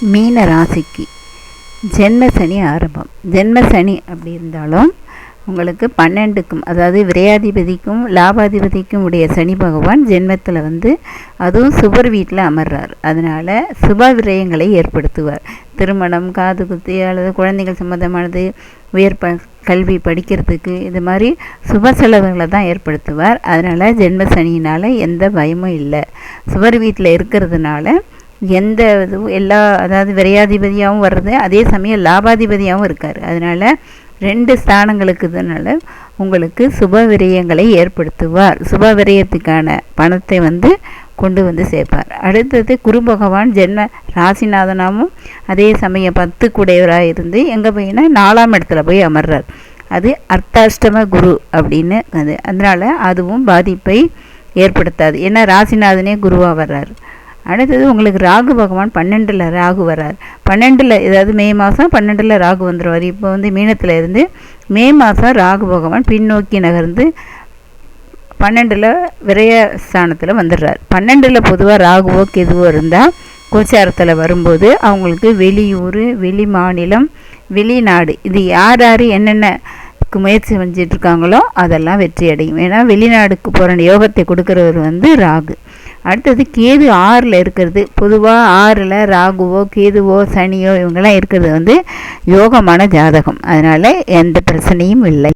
மீன ராசிக்கு ஜென்ம சனி ஆரம்பம். ஜென்ம சனி அப்படி இருந்தாலும் உங்களுக்கு பன்னெண்டுக்கும் அதாவது விரையாதிபதிக்கும் லாபாதிபதிக்கும் உடைய சனி பகவான் ஜென்மத்தில் வந்து அதுவும் சுபர் வீட்டில் அமர்றார். அதனால் சுப விரயங்களை ஏற்படுத்துவார். திருமணம் காது குத்தி அல்லது குழந்தைகள் சம்மந்தமானது உயர் ப கல்வி படிக்கிறதுக்கு இது மாதிரி சுப செலவுகளை தான் ஏற்படுத்துவார். அதனால் ஜென்ம சனியினால் எந்த பயமும் இல்லை. சுவர் வீட்டில் இருக்கிறதுனால எந்த இதுவும் எல்லா அதாவது விரையாதிபதியாகவும் வர்றது அதே சமயம் லாபாதிபதியாகவும் இருக்கார். அதனால் ரெண்டு ஸ்தானங்களுக்கு இதனால் உங்களுக்கு சுப விரயங்களை ஏற்படுத்துவார். சுப விரயத்துக்கான பணத்தை வந்து கொண்டு வந்து சேர்ப்பார். அடுத்தது குரு பகவான் ஜென்ம ராசிநாதனாகவும் அதே சமயம் பத்து கூடையவராக இருந்து எங்கே போயின்னா நாலாம் இடத்துல போய் அமர்றார். அது அர்த்தாஷ்டம குரு அப்படின்னு அது. அதனால் அதுவும் பாதிப்பை ஏற்படுத்தாது. ஏன்னா ராசிநாதனே குருவாக வர்றார். அடுத்தது உங்களுக்கு ராகு பகவான் பன்னெண்டில் ராகு வரார். பன்னெண்டில் ஏதாவது மே மாதம் பன்னெண்டில் ராகு வந்துடுவார் இப்போ வந்து மீனத்தில் இருந்து மே மாதம் ராகு பகவான் பின்னோக்கி நகர்ந்து பன்னெண்டில் விரய ஸ்தானத்தில் வந்துடுறார். பன்னெண்டில் பொதுவாக ராகுவோ கெதுவோ இருந்தால் கோச்சாரத்தில் வரும்போது அவங்களுக்கு வெளியூர் வெளி மாநிலம் வெளிநாடு இது யார் யார் என்னென்ன முயற்சி செஞ்சிட்ருக்காங்களோ அதெல்லாம் வெற்றி அடையும் ஏன்னா வெளிநாடுக்கு போகிற யோகத்தை கொடுக்குறவர் வந்து ராகு. அடுத்தது கேது ஆறில் இருக்கிறது. பொதுவாக ஆறில் ராகுவோ கேதுவோ சனியோ இவங்கெல்லாம் இருக்கிறது வந்து யோகமான ஜாதகம். அதனால் எந்த பிரச்சனையும் இல்லை.